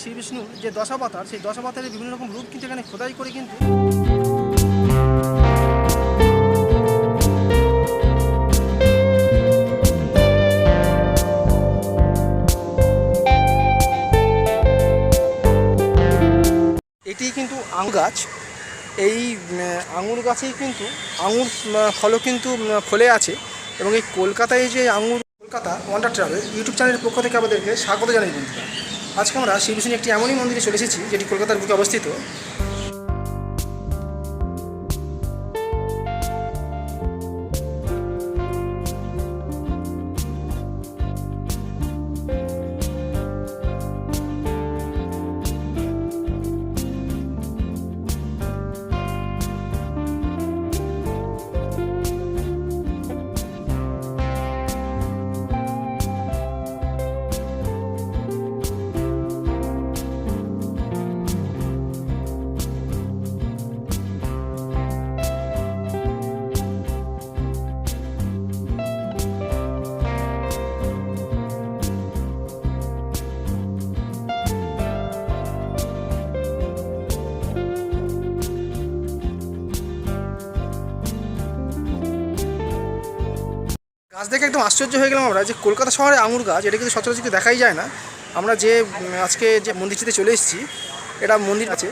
শ্রী বিষ্ণুর যে দশাবতার, সেই দশাবতারের বিভিন্ন রকম রূপ কিন্তু এখানে খোদাই করে কিন্তু এটি কিন্তু আঙুর গাছ। এই আঙুর গাছেই কিন্তু, আঙুর ফলও কিন্তু ফলে আছে। এবং এই কলকাতায় যে আঙুর, কলকাতা ওয়ান্ডার ট্রাভেল ইউটিউব চ্যানেলের পক্ষ থেকে আমাদেরকে স্বাগত জানাই বন্ধুরা। আজকে আমরা শ্রী একটি এমনই মন্দিরে চলে এসেছি যেটি কলকাতার বুকে অবস্থিত। গাছ দেখে একদম আশ্চর্য হয়ে গেলাম আমরা যে কলকাতা শহরে আঙুর গাছ, এটা কিন্তু সচরাচর দেখাই যায় না। আমরা যে আজকে যে মন্দিরটিতে চলে এসেছি, এটা মন্দির আছে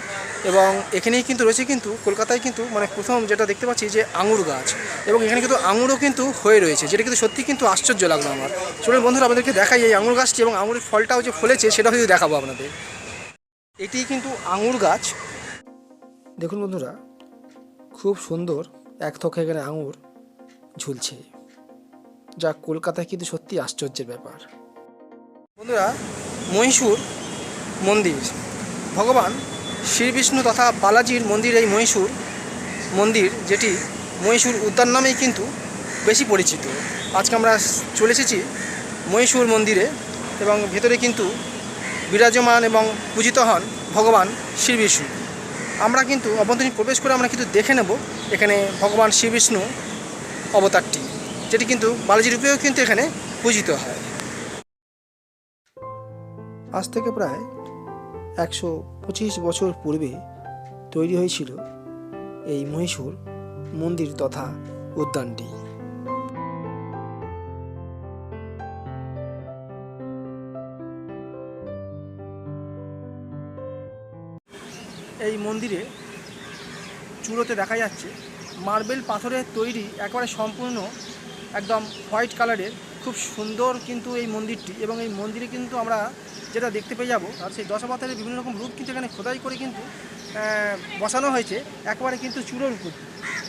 এবং এখানেই কিন্তু রয়েছে কিন্তু, কলকাতায় কিন্তু মানে প্রথম যেটা দেখতে পাচ্ছি যে আঙুর গাছ এবং এখানে কিন্তু আঙুরও কিন্তু হয়ে রয়েছে, যেটা কিন্তু সত্যি কিন্তু আশ্চর্য লাগল আমার। চলুন বন্ধুরা আমাদেরকে দেখাই এই আঙুর গাছটি এবং আঙুরের ফলটাও যে ফলেছে, সেটাও কিন্তু দেখাবো আপনাদের। এটি কিন্তু আঙুর গাছ। দেখুন বন্ধুরা, খুব সুন্দর এক থকে এখানে আঙুর ঝুলছে। যা কলকাতায় কিন্তু সত্যি আশ্চর্যের ব্যাপার। বন্ধুরা, মহীশূর মন্দির। ভগবান শ্রী বিষ্ণু তথা বালাজির মন্দির এই মহীশূর মন্দির, যেটি মহীশূর উদ্যান নামেই কিন্তু বেশি পরিচিত। আজকে আমরা চলে এসেছি মহীশূর মন্দিরে এবং ভেতরে কিন্তু বিরাজমান এবং পূজিত হন ভগবান শ্রী বিষ্ণু আমরা কিন্তু অভ্যন্তরীণ প্রবেশ করে আমরা কিন্তু দেখে নেব এখানে ভগবান শ্রী বিষ্ণু অবতারটি। যেটি কিন্তু বালাজি রূপেও কিন্তু এখানে পূজিত হয়। আজ থেকে প্রায় একশো পঁচিশ বছর পূর্বে তৈরি হয়েছিল এই মহীশূর মন্দির তথা উদ্যানটি। এই মন্দিরে চূড়োতে দেখা যাচ্ছে মার্বেল পাথরের তৈরি একেবারে সম্পূর্ণ একদম হোয়াইট কালারের, খুব সুন্দর কিন্তু এই মন্দিরটি। এবং এই মন্দিরে কিন্তু আমরা যেটা দেখতে পেয়ে যাব, আর সেই দশাবতারের বিভিন্ন রকম রূপ কিন্তু এখানে খোদাই করে কিন্তু বসানো হয়েছে। একবারে কিন্তু চূড়োর উপর।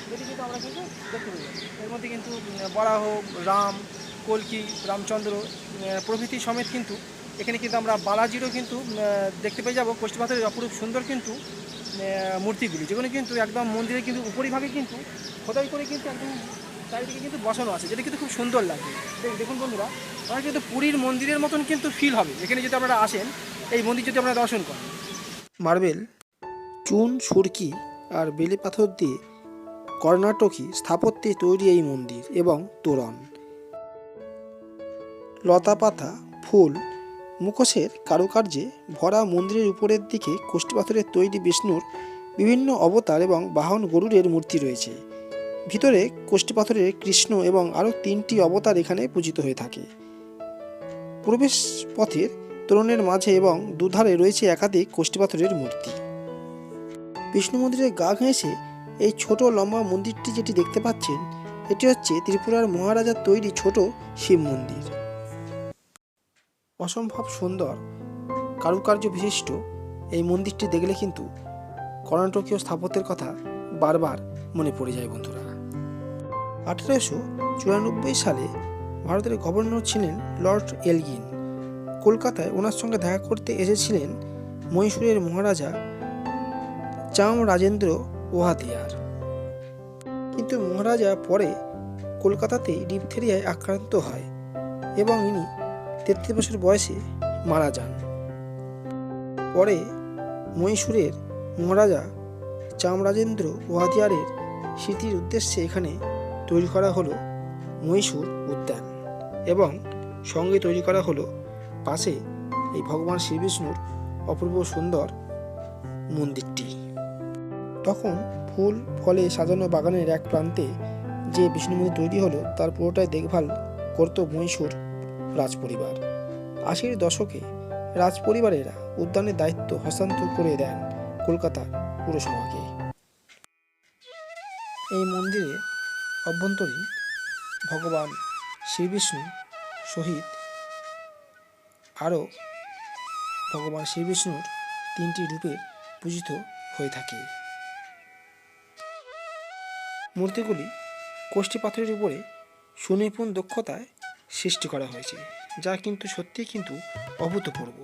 যেটি কিন্তু আমরা কিন্তু দেখতে পাই এর মধ্যে কিন্তু বরাহ, রাম, কলকি, রামচন্দ্র প্রভৃতি সমেত কিন্তু এখানে কিন্তু আমরা বালাজিরও কিন্তু দেখতে পেয়ে যাব। কোষ্ঠী পাথরের অপরূপ সুন্দর কিন্তু মূর্তিগুলি। যেগুলো কিন্তু একদম মন্দিরের কিন্তু উপরিভাগে কিন্তু খোদাই করে কিন্তু একদম চারিদিকে কিন্তু বসানো আছে, যেটা কিন্তু খুব সুন্দর লাগে। দেখুন বন্ধুরা, আমরা কিন্তু পুরীর মন্দিরের মতন কিন্তু ফিল হবে। এখানে যদি আপনারা আসেন, এই মন্দির যদি আপনারা দর্শন করেন। মার্বেল, চুন, সুরকি আর বেলে পাথর দিয়ে কর্ণাটকী স্থাপত্যে তৈরি এই মন্দির এবং তোরণ। লতা পাতা, ফুল, মুখোশের কারুকার্যে ভরা মন্দিরের উপরের দিকে কোষ্ঠী পাথরের তৈরি বিষ্ণুর বিভিন্ন অবতার এবং বাহন গরুরের মূর্তি রয়েছে। ভিতরে কোষ্ঠী পাথরের কৃষ্ণ এবং আরও তিনটি অবতার এখানে পূজিত হয়ে থাকে। প্রবেশ পথের তোরণের মাঝে এবং দুধারে রয়েছে একাধিক কোষ্ঠী পাথরের মূর্তি। বিষ্ণু মন্দিরের গা ঘেঁষে এই ছোট লম্বা মন্দিরটি যেটি দেখতে পাচ্ছেন, এটি হচ্ছে ত্রিপুরার মহারাজার তৈরি ছোট শিব মন্দির। অসম্ভব সুন্দর, কারুকার্য বিশিষ্ট এই মন্দিরটি দেখলে কিন্তু কর্ণাটকীয় স্থাপত্যের কথা বারবার মনে পড়ে যায় বন্ধুরা। আঠেরোশো চুরানব্বই সালে ভারতের গভর্নর ছিলেন লর্ড এলগিন। কলকাতায় ওনার সঙ্গে দেখা করতে এসেছিলেন মহীশূরের মহারাজা চাম রাজেন্দ্র ওহাতিয়ার। কিন্তু মহারাজা পরে কলকাতাতে ডিপথেরিয়ায় আক্রান্ত হয় এবং ইনি তেত্রিশ বছর বয়সে মারা যান। পরে মহীশূরের মহারাজা চামরাজেন্দ্র ওয়াদিয়ারের স্মৃতির উদ্দেশ্যে এখানে তৈরি করা হলো মহীশূর উদ্যান এবং সঙ্গে তৈরি করা হলো পাশে এই ভগবান শ্রীবিষ্ণুর অপূর্ব সুন্দর মন্দিরটি। তখন ফুল, ফলে সাজানো বাগানের এক প্রান্তে যে বিষ্ণু মন্দির তৈরি হলো, তার পুরোটাই দেখভাল করত মহীশূর রাজপরিবার। আশির দশকে রাজপরিবারেরা উদ্যানের দায়িত্ব হস্তান্তর করে দেন কলকাতার পুরসভাকে। এই মন্দিরে অভ্যন্তরীণ ভগবান শ্রীবিষ্ণু সহিত আরও ভগবান শ্রীবিষ্ণুর তিনটি রূপে পূজিত হয়ে থাকে। মূর্তিগুলি কোষ্ঠী পাথরের উপরে সুনিপুণ দক্ষতায় সৃষ্টি করা হয়েছে, যা কিন্তু সত্যিই কিন্তু অভূতপূর্ব।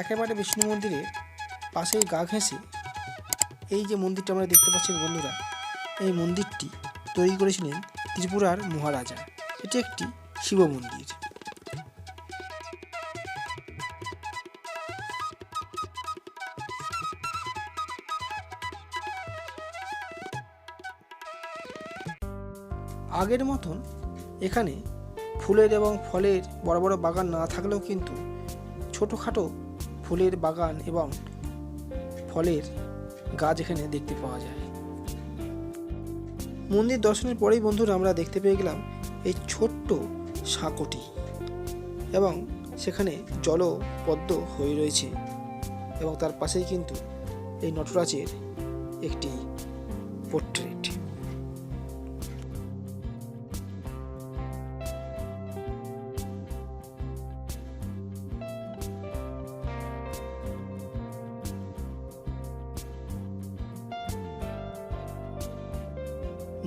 একেবারে বিষ্ণু মন্দিরের পাশেই গা ঘেঁষে এই যে মন্দিরটা আমরা দেখতে পাচ্ছেন বন্ধুরা, এই মন্দিরটি তৈরি করেছিলেন ত্রিপুরার মহারাজা। এটি একটি শিব মন্দির। আগের মতন এখানে ফুলের এবং ফলের বড় বড় বাগান না থাকলেও কিন্তু ছোটোখাটো ফুলের বাগান এবং ফলের গাছ এখানে দেখতে পাওয়া যায়। মন্দির দর্শনের পরেই বন্ধুরা আমরা দেখতে পেয়ে গেলাম এই ছোট্ট সাঁকোটি এবং সেখানে জলপদ্ম হয়ে রয়েছে এবং তার পাশেই কিন্তু এই নটরাজের একটি পোর্ট্রেট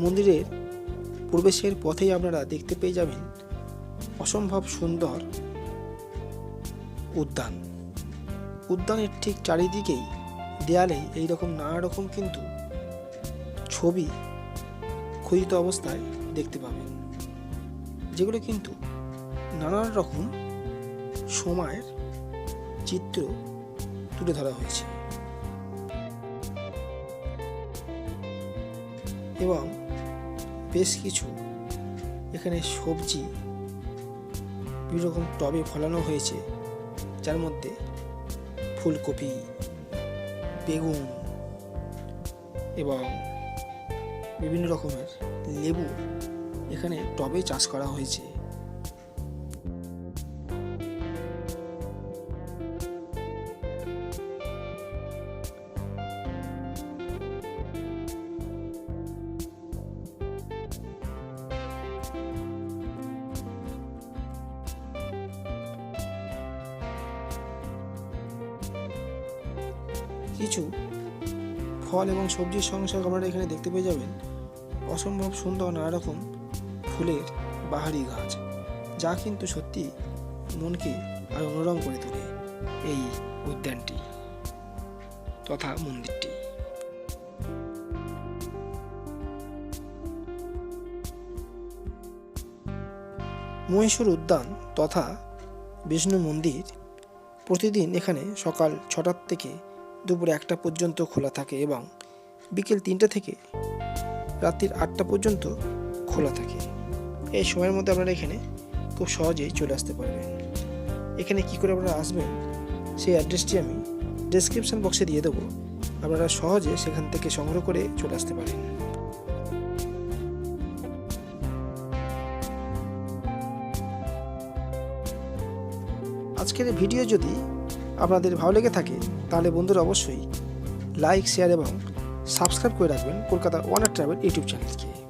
মন্দিরের প্রবেশের পথেই আপনারা দেখতে পেয়ে যাবেন অসম্ভব সুন্দর উদ্যান। উদ্যানের ঠিক চারিদিকেই দেয়ালে এই রকম নানা রকম কিন্তু ছবি খোদিত অবস্থায় দেখতে পাবেন, যেগুলো কিন্তু নানান রকম সময়ের চিত্র তুলে ধরা হয়েছে। এবং বেশ কিছু। এখানে সবজি, বিভিন্ন রকম টবে ফলানো হয়েছে, যার মধ্যে ফুলকপি, বেগুন এবং বিভিন্ন রকমের লেবু এখানে টবে চাষ করা হয়েছে। কিছু ফল এবং সবজির সংসার আপনারা এখানে দেখতে পেয়ে যাবেন অসম্ভব সুন্দর নানা রকম ফুলের বাহারি গাছ, যা কিন্তু সত্যি মনকে আর মনোরম করে তোলে এই উদ্যানটি তথা মন্দিরটি। মহীশূর উদ্যান তথা বিষ্ণু মন্দির প্রতিদিন এখানে সকাল ছটার থেকে দুপুর একটা পর্যন্ত খোলা থাকে এবং বিকেল তিনটে থেকে রাত্রির আটটা পর্যন্ত খোলা থাকে। এই সময়ের মধ্যে আপনারা এখানে খুব সহজেই চলে আসতে পারবেন। এখানে কি করে আপনারা আসবেন, সেই অ্যাড্রেসটি আমি ডেসক্রিপশন বক্সে দিয়ে দেবো। আপনারা সহজে সেখান থেকে সংগ্রহ করে চলে আসতে পারেন। আজকের ভিডিও যদি আপনাদের ভালো লেগে থাকে, তাহলে বন্ধুরা অবশ্যই লাইক শেয়ার এবং সাবস্ক্রাইব করে রাখবেন কলকাতা ওয়ান ট্রাভেল ইউটিউব চ্যানেলকে